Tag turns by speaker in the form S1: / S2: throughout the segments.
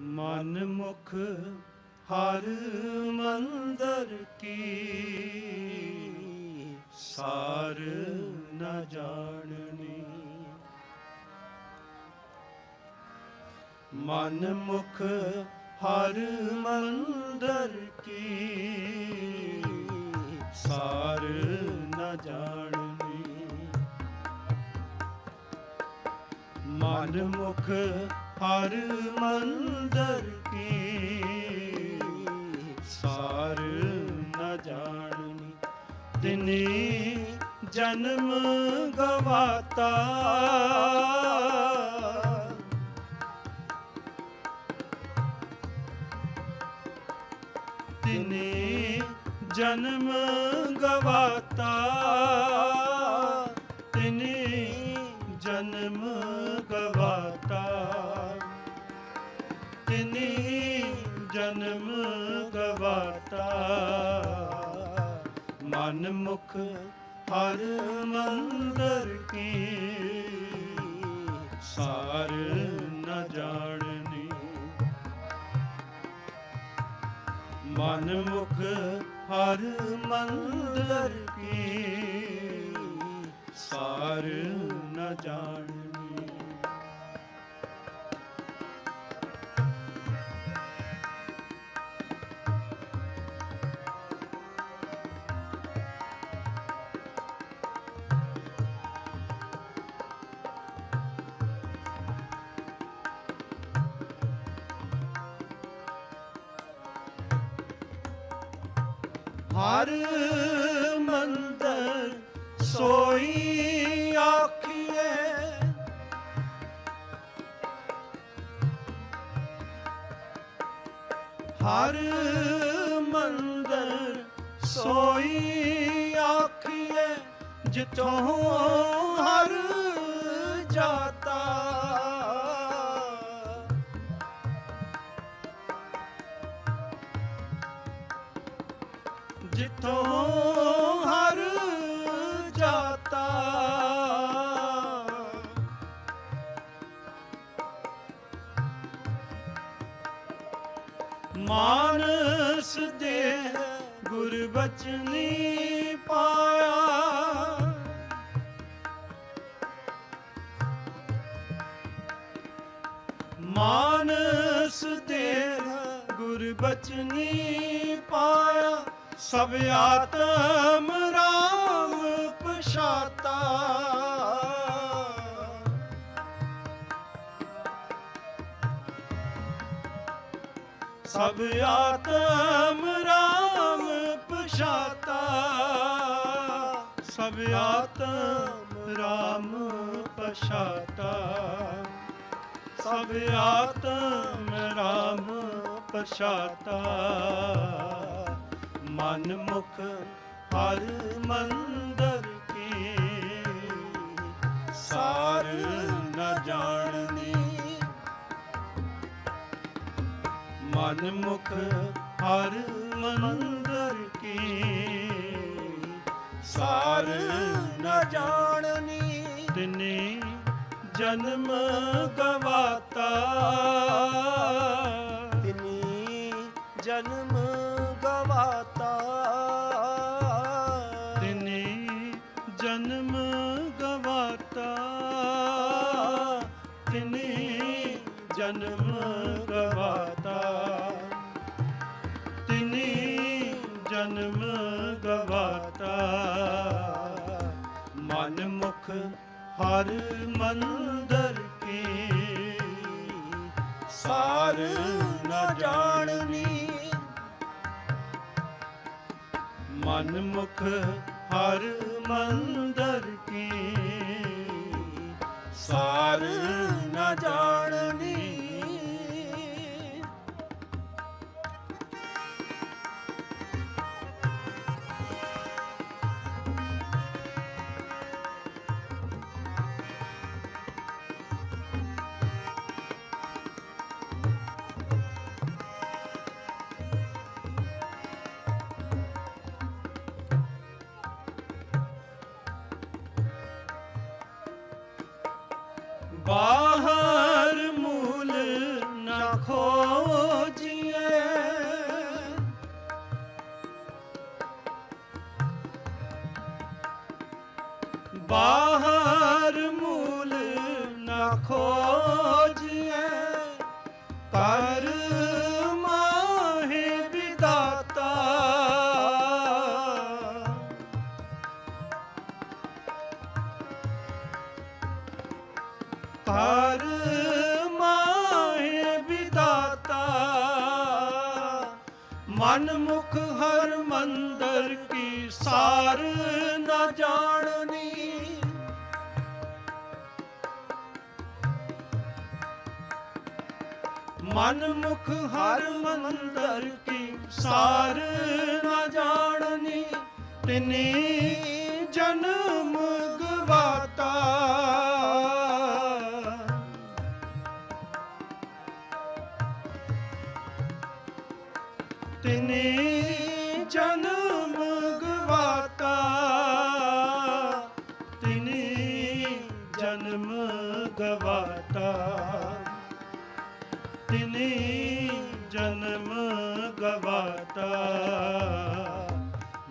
S1: ਮਨ ਮੁਖ ਹਰ ਮੰਦਰ ਕੀ ਸਾਰ ਨ ਜਾਣਨੀ। ਮਨ ਮੁਖ ਹਰ ਮੰਦਰ ਕੀ ਸਾਰ ਨ ਜਾਣਨੀ। ਮਨ ਮੁਖ ਹਰ ਮੰਦਰ ਕੀ ਸਾਰ ਨ ਜਾਣਨੀ। ਤਿਨੀ ਜਨਮ ਗਵਾਤਾ। ਤਿਨੇ ਜਨਮ ਗਵਾਤਾ। ਤਿਨੇ ਜਨਮ ਗਵਾਤਾ ਮਨ ਮੁਖ ਹਰ ਮੰਦਰ ਕੀ। ਸਾਰ ਨ ਜਾਣਨੀ। ਮਨ ਮੁਖ ਹਰ ਮੰਦਰ ਕੀ। ਸਾਰ ਨ ਜਾਣਨੀ। ਹਰ ਮੰਦਰ ਸੋਈ ਆਖੀਏ ਹਰ ਮੰਦਰ ਸੋਈ ਆਖੀਏ ਜਿਤੋਂ ਹਰ ਜਾਤਾ ਜਿੱਥੋਂ ਹਰ ਜਾਤਾ। ਮਾਨਸ ਦੇ ਗੁਰ ਬਚਨੀ ਪਾਇਆ। ਮਾਨਸ ਦੇ ਗੁਰ ਬਚਨੀ ਪਾਇਆ। ਸਭ ਆਤਮ ਰਾਮ ਪਛਾਤਾ। ਸਭ ਆਤਮ ਰਾਮ ਪਛਾਤਾ। ਸਭ ਆਤਮ ਰਾਮ ਪਛਾਤਾ। ਸਭ ਆਤਮ ਰਾਮ ਪਛਾਤਾ। ਮਨ ਮੁਖ ਹਰ ਮੰਦਰ ਕੀ। ਸਾਰ ਨ ਜਾਣਨੀ। ਮਨ ਮੁਖ ਹਰ ਮੰਦਰ ਕੀ। ਸਾਰ ਨ ਜਾਣਨੀ। ਤਿਨੇ ਜਨਮ ਗਵਾਤਾ।
S2: ਤਿਨੀ ਜਨਮ ਗਵਾਤਾ।
S1: ਜਨਮ ਗਵਾਤਾ ਤਿਨੇ ਜਨਮ ਗਵਾਤਾ ਮਨ ਮੁਖ ਹਰ ਮੰਦਰ ਕੀ। ਸਾਰ ਨ ਜਾਣਨੀ। ਮਨ ਮੁਖ ਹਰ ਮੰਦਰ ਕੀ। ਸਾਰ ਨ ਜਾਣਨੀ ਬਾਹਰ ਮੂਲ ਨਾ ਖੋਜੀਏ। ਬਾਹਰ ਮੂਲ ਨਾ ਖੋਜੀਏ ਕਰ ਮਾਹੇ ਵਿਦਾਤਾ ਮਨ ਮੁਖ ਹਰ ਮੰਦਰ ਕੀ ਸਾਰ ਨਾ ਜਾਣਨੀ। ਮਨ ਮੁਖ ਹਰ ਮੰਦਰ ਕੀ ਸਾਰ ਨਾ ਜਾਣਨੀ। ਤਿਨੇ ਜਨਮ ਗਵਾਤਾ। ਤਿਨੇ ਜਨਮ ਗਵਾਤਾ। ਤਿਨੇ ਜਨਮ ਗਵਾਤਾ। ਤਿਨੇ ਜਨਮ ਗਵਾਤਾ।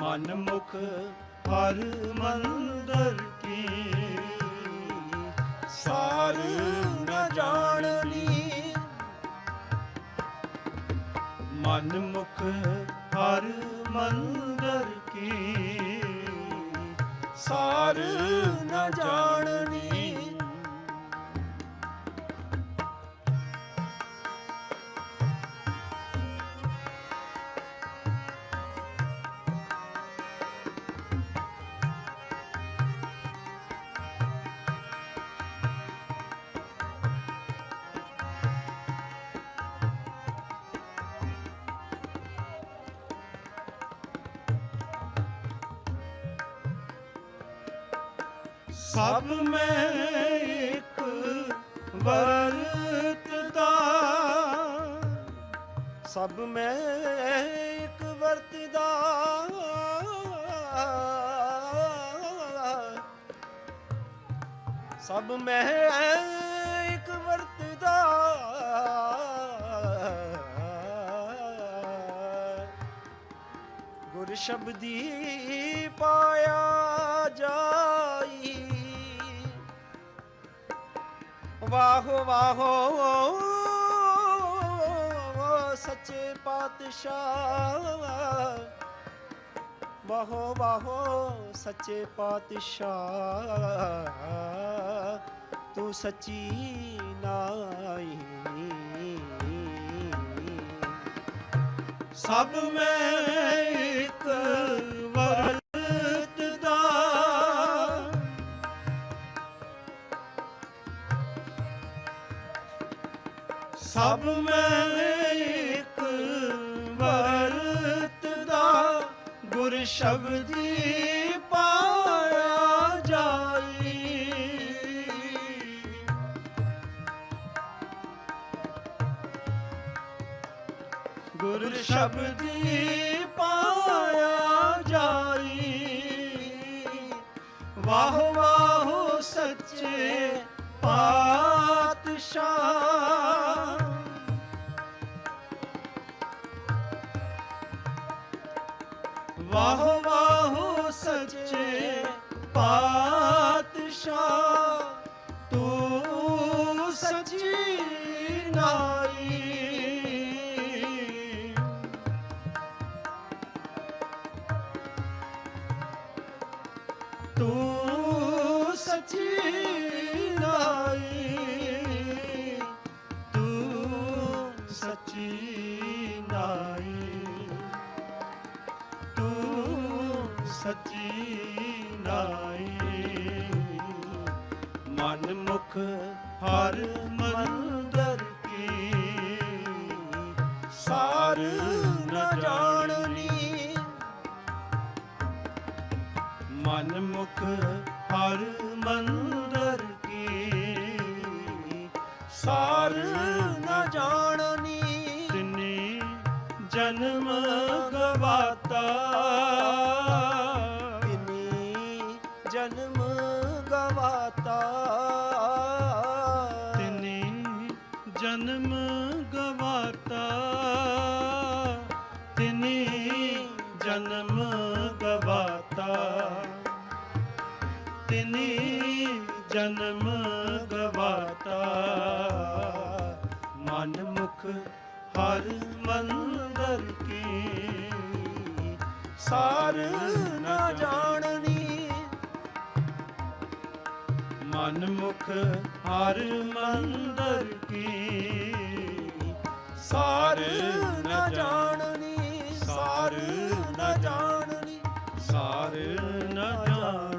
S1: ਮਨ ਮੁਖ ਹਰ ਮੰਦਰ ਕੀ। ਸਾਰ ਮਨ ਹਰ ਮੰਦਰ ਕੀ। ਸਾਰ ਨ ਜਾਣਨੀ ਸਭ ਮੈਂ ਇੱਕ ਵਰਤਦਾ।
S2: ਸਭ ਮੈਂ ਇੱਕ ਵਰਤਦਾ। ਸਭ ਮੈਂ ਇੱਕ ਵਰਤਦਾ। ਗੁਰ ਸ਼ਬਦੀ ਪਾਇਆ। ਵਾਹ ਵਾਹ ਸੱਚੇ ਪਾਤਸ਼ਾਹ। ਵਾਹੋ ਵਾਹੋ ਸੱਚੇ ਪਾਤਸ਼ਾਹ ਤੂੰ ਸੱਚੀ ਨਾਈ
S1: ਸਭ ਮੈਂ ਇੱਕ ਸਭ ਮੈਂ ਇੱਕ ਵਰਤਦਾ ਗੁਰ ਸ਼ਬਦੀ ਪਾਇਆ ਜਾਈ। ਗੁਰ ਸ਼ਬਦੀ ਪਾਇਆ ਜਾਈ। ਵਾਹ ਵਾਹ ਸੱਚੇ ਪਾਤਸ਼ਾਹ ਵਾਹ ਵਾਹ ਸੱਚੇ ਪਾਤਸ਼ਾਹ ਤੂੰ ਸੱਚੀ ਨਾਈ ਤੂੰ ਸੱਚੀ ਨਾਈ ਤੂੰ ਸੱਚੀ ਸੱਚੀ ਨਾਈ। ਮਨ ਮੁਖ ਹਰ ਮੰਦਰ ਕੀ। ਸਾਰ ਨ ਜਾਣਨੀ। ਮਨ ਮੁਖ ਹਰ ਮੰਦਰ ਕੀ। ਸਾਰ
S2: ਨਾ ਜਾਣਨੀ।
S1: ਤਿਨੇ ਜਨਮ ਗਵਾਤਾ।
S2: ਜਨਮ ਗਵਾਤਾ।
S1: ਤਿਨੇ ਜਨਮ ਗਵਾਤਾ। ਮਨ ਮੁਖ ਹਰ ਮੰਦਰ ਕੀ।
S2: ਸਾਰ ਨਾ ਜਾਣਨੀ।
S1: ਮਨ ਮੁਖ ਹਰ ਮੰਦਰ ਕੀ।
S2: ਸਾਰ ਨਾ ਜਾਣਨੀ। ਸਾਰ ਨ ਜਾਣ।